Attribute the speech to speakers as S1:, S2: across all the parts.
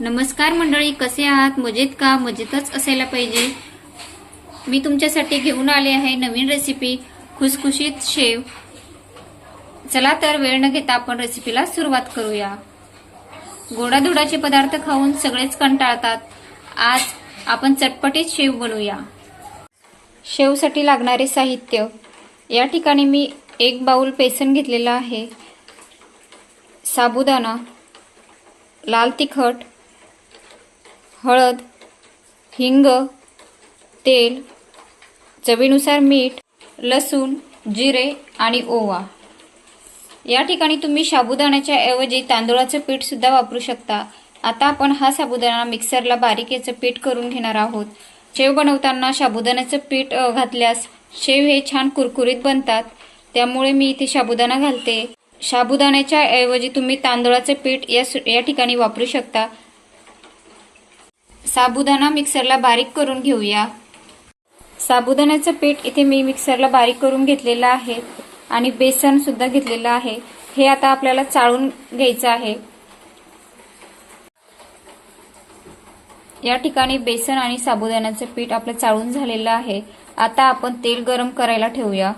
S1: नमस्कार मंडळी कसे आहात? मजेत का? मजेतच असायला पाहिजे. मी तुमच्यासाठी घेऊन आले आहे नवीन रेसिपी खुसखुशीत शेव. चला तर वेळ न घेता आपण रेसिपीला सुरुवात करूया. गोडाधोडाचे पदार्थ खाऊन सगळेच कंटाळतात. आज आपण चटपटीत शेव बनवूया. शेवसाठी लागणारे साहित्य. या ठिकाणी मी एक बाऊल बेसन घेतलेला आहे. साबुदाणा लाल तिखट हळद हिंग तेल चवीनुसार मीठ लसूण जिरे आणि ओवा. या ठिकाणी तुम्ही साबुदाण्याच्या ऐवजी तांदूळाचं पीठ सुद्धा वापरू शकता. आता आपण हा साबुदाणा मिक्सरला बारीक याचं पीठ करून घेणार आहोत. शेव बनवताना साबुदाण्याचं पीठ घातल्यास शेव हे छान कुरकुरीत बनतात. त्यामुळे मी इथे साबुदाणा घालते. साबुदाण्याच्या ऐवजी तुम्ही तांदूळाचं पीठ या सु- या ठिकाणी वापरू शकता. साबुदाणा मिक्सरला बारीक करून घेऊया. साबुदाण्याचं पीठ इथे मी मिक्सरला बारीक करून घेतलेलं आहे आणि बेसन सुद्धा घेतलेलं आहे. हे आता आपल्याला चाळून घ्यायचं आहे. या ठिकाणी बेसन आणि साबुदाण्याचं पीठ आपलं चाळून झालेलं आहे. आता आपण तेल गरम करायला ठेवूया.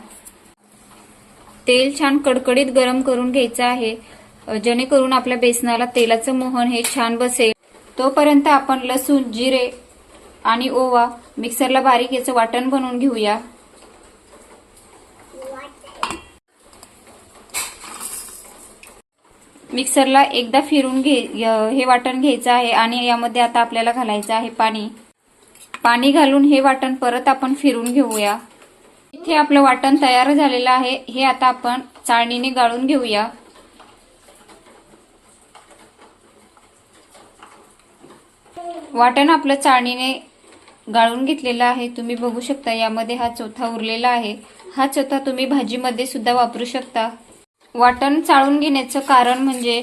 S1: तेल छान कडकडीत गरम करून घ्यायचं आहे. जेणेकरून आपल्या बेसनाला तेलाचं मोहन हे छान बसेल. तोपर्यंत आपण लसूण जिरे आणि ओवा मिक्सरला बारीक याचं वाटण बनवून घेऊया. मिक्सरला एकदा फिरून घे हे वाटण घ्यायचं आहे आणि यामध्ये आता आपल्याला घालायचं आहे पाणी. पाणी घालून हे वाटण परत आपण फिरून घेऊया. इथे आपलं वाटण तयार झालेलं आहे. हे आता आपण चाळणीने गाळून घेऊया. वाटण आपलं चाळणीने गाळून घेतलेलं आहे. तुम्ही बघू शकता यामध्ये हा चौथा उरलेला आहे. हा चौथा तुम्ही भाजीमध्ये सुद्धा वापरू शकता. वाटण चाळून घेण्याचं कारण म्हणजे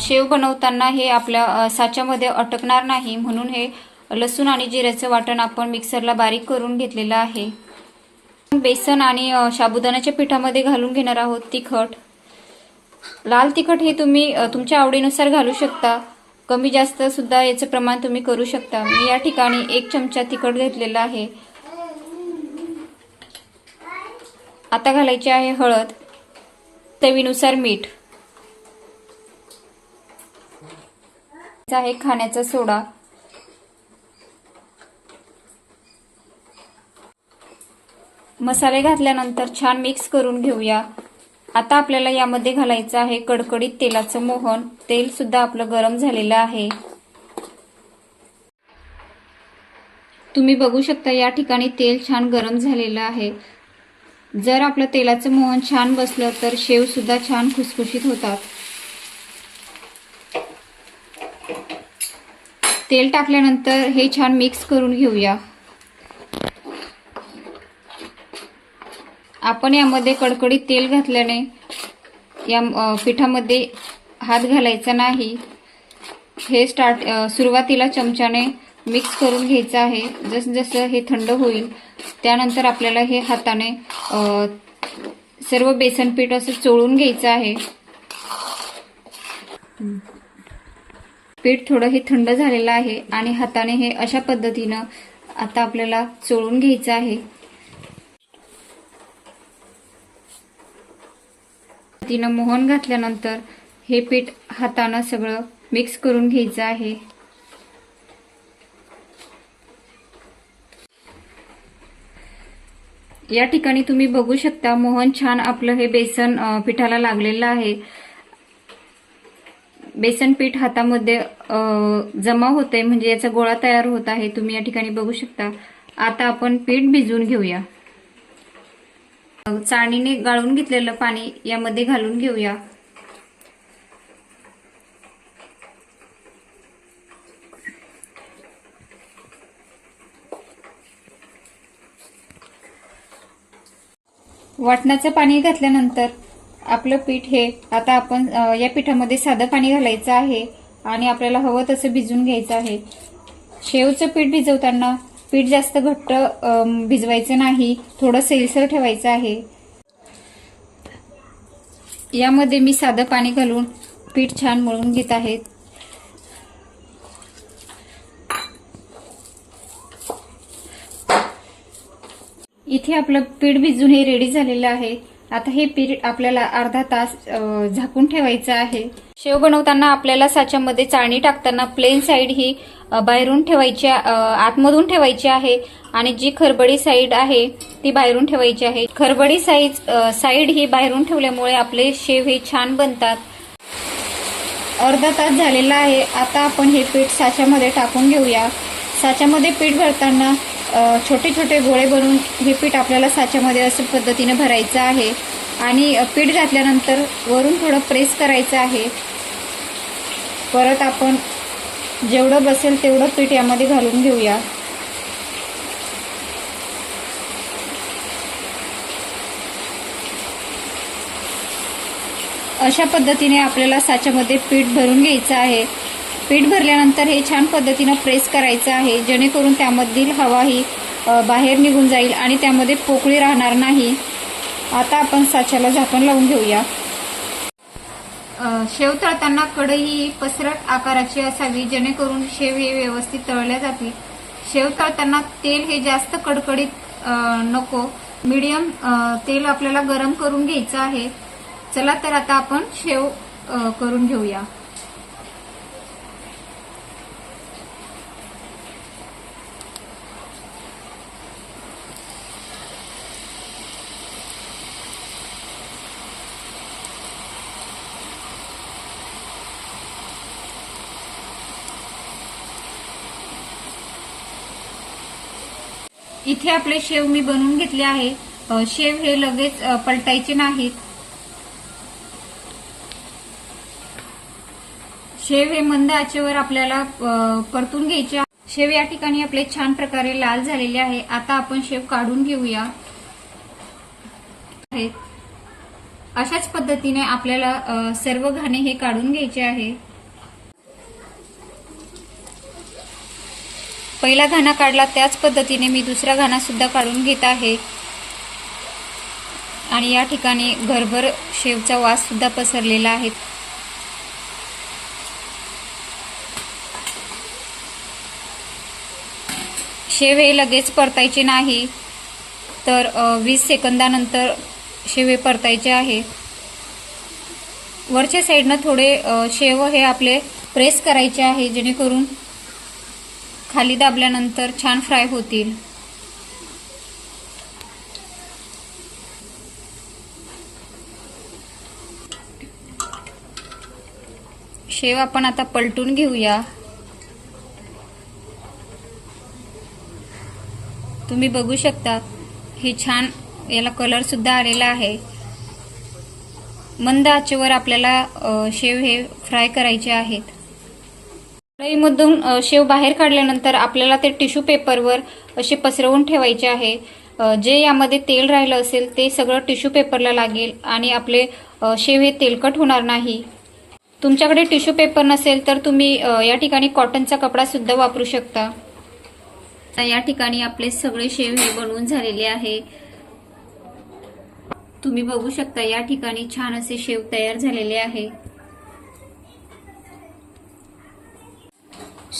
S1: शेव बनवताना हे आपल्या साच्यामध्ये अटकणार नाही. म्हणून हे लसूण आणि जिऱ्याचं वाटण आपण मिक्सरला बारीक करून घेतलेलं आहे. बेसन आणि साबुदाण्याच्या पिठामध्ये घालून घेणार आहोत तिखट. लाल तिखट हे तुम्ही तुमच्या आवडीनुसार घालू शकता. कमी जास्त सुद्धा याचं प्रमाण तुम्ही करू शकता. मी या ठिकाणी एक चमचा तिखट घेतलेला आहे. आता घालायची आहे हळद चवीनुसार मीठ. आहे खाण्याचा सोडा. मसाले घातल्यानंतर छान मिक्स करून घेऊया. आता आपल्याला यामध्ये घालायचं आहे कडकडीत तेलाचं मोहन. तेल सुद्धा आपलं गरम झालेलं आहे. तुम्ही बघू शकता या ठिकाणी तेल छान गरम झालेलं आहे. जर आपलं तेलाचं मोहन छान बसलं तर शेव सुद्धा छान खुसखुशीत होतात. तेल टाकल्यानंतर हे छान मिक्स करून घेऊया. आपण यामध्ये कडकडीत तेल घातल्याने या पिठामध्ये हात घालायचा नाही. हे स्टार्ट सुरुवातीला चमच्याने मिक्स करून घ्यायचं आहे. जसं जसं हे थंड होईल त्यानंतर आपल्याला हे हाताने सर्व बेसन पीठ असं चोळून घ्यायचं आहे. पीठ थोडं हे थंड झालेलं आहे आणि हाताने हे अशा पद्धतीनं आता आपल्याला चोळून घ्यायचं आहे. तिनं मोहन घातल्यानंतर हे पीठ हातानं सगळं मिक्स करून घ्यायचं आहे. या ठिकाणी तुम्ही बघू शकता मोहन छान आपलं हे बेसन पिठाला लागलेलं आहे. बेसन पीठ हातामध्ये जमा होते म्हणजे याचा गोळा तयार होत आहे. तुम्ही या ठिकाणी बघू शकता. आता आपण पीठ भिजवून घेऊया. चाळणीने गाळून घेतलेलं पाणी यामध्ये घालून घेऊया. वाटणाचं पाणी घातल्यानंतर आपलं पीठ हे आता आपण या पिठामध्ये साधं पाणी घालायचं आहे आणि आपल्याला हवं तसं भिजवून घ्यायचं आहे. शेवचं पीठ भिजवताना पीठ जास्त घट्ट भिजवायचं नाही. थोडं सैलसर ठेवायचं आहे. यामध्ये मी साधं पाणी घालून पीठ छान मळून घेत आहे. इथे आपलं पीठ भिजून हे रेडी झालेलं आहे. आता हे पीठ आपल्याला अर्धा तास झाकून ठेवायचं आहे. शेव बनवताना आपल्याला साच्यामध्ये चाळणी टाकताना प्लेन साईड ही बाहेरून ठेवायची आतमधून ठेवायची आहे. आणि जी खरबडी साईड आहे ती बाहेरून ठेवायची आहे. खरबडी साईज साईड ही बाहेरून ठेवल्यामुळे आपले शेव हे छान बनतात. अर्धा तास झालेला आहे. आता आपण हे पीठ साच्यामध्ये टाकून घेऊया. साच्यामध्ये पीठ भरताना छोटे छोटे गोळे बनवून हे पीठ आपल्याला साच्यामध्ये असं पद्धतीने भरायचं आहे. आणि पीठ घातल्यानंतर वरून थोडं प्रेस करायचं आहे. परत आपण जेवढं बसेल तेवढं पीठ यामध्ये घालून घेऊया. अशा पद्धतीने आपल्याला साच्यामध्ये पीठ भरून घ्यायचं आहे. पीठ भरल्यानंतर हे छान पद्धतीनं प्रेस करायचं आहे. जेणेकरून त्यामधील हवा ही बाहेर निघून जाईल आणि त्यामध्ये पोकळी राहणार नाही. आता आपण साच्याला झाकण लावून घेऊया. शेव तळताना कढई ही पसरट आकाराची असावी जेणेकरून शेव हे व्यवस्थित तळल्या जातील. शेव तळताना तेल हे जास्त कडकडीत नको. मीडियम तेल आपल्याला गरम करून घ्यायचं आहे. चला तर आता आपण शेव करून घेऊया. इथे आपले शेव मी बनवून घेतले आहे. शेव हे लगेच पलटायचे नाहीत. शेव हे मंद आचेवर आपल्याला परतून घ्यायचे शेव या ठिकाणी आपले छान प्रकारे लाल झालेले आहे. आता आपण शेव काढून घेऊया. आहेत. अशाच पद्धतीने आपल्याला सर्व घाणे हे काढून घ्यायचे आहे. पहिला घाणा काढला त्याच पद्धतीने मी दुसरा घाणासुद्धा काढून घेत आहे. आणि या ठिकाणी घरभर शेवचा वाससुद्धा पसरलेला आहे. शेव हे लगेच परतायचे नाही तर वीस सेकंदानंतर शेव हे परतायचे आहे. वरच्या साईडनं थोडे शेव हे आपले प्रेस करायचे आहे जेणेकरून खाली दाबल्यानंतर छान फ्राय होतील. शेव आपण आता पलटून घेऊया. तुम्ही बघू शकता हे छान याला कलर सुद्धा आलेला आहे. मंद आचेवर आपल्याला शेव हे फ्राय करायचे आहेत. कढईमधून शेव बाहेर काढल्यानंतर आपल्याला ते टिश्यू पेपरवर असे पसरवून ठेवायचे आहे. जे यामध्ये तेल राहिलं असेल ते सगळं टिश्यू पेपरला लागेल आणि आपले शेव हे तेलकट होणार नाही. तुमच्याकडे टिश्यू पेपर नसेल तर तुम्ही या ठिकाणी कॉटनचा कपडा सुद्धा वापरू शकता. या ठिकाणी आपले सगळे शेव हे बनवून झालेले आहे. तुम्ही बघू शकता या ठिकाणी छान असे शेव तयार झालेले आहे.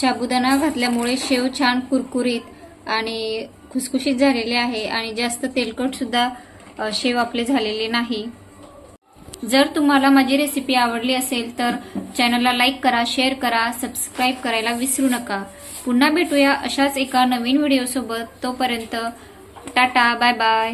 S1: साबुदाणा घातल्यामुळे शेव छान कुरकुरीत आणि खुसखुशीत झालेले आहे आणि जास्त तेलकटसुद्धा शेव आपले झालेले नाही. जर तुम्हाला माझी रेसिपी आवडली असेल तर चॅनलला लाईक करा शेअर करा सबस्क्राईब करायला विसरू नका. पुन्हा भेटूया अशाच एका नवीन व्हिडिओसोबत तोपर्यंत टाटा बाय बाय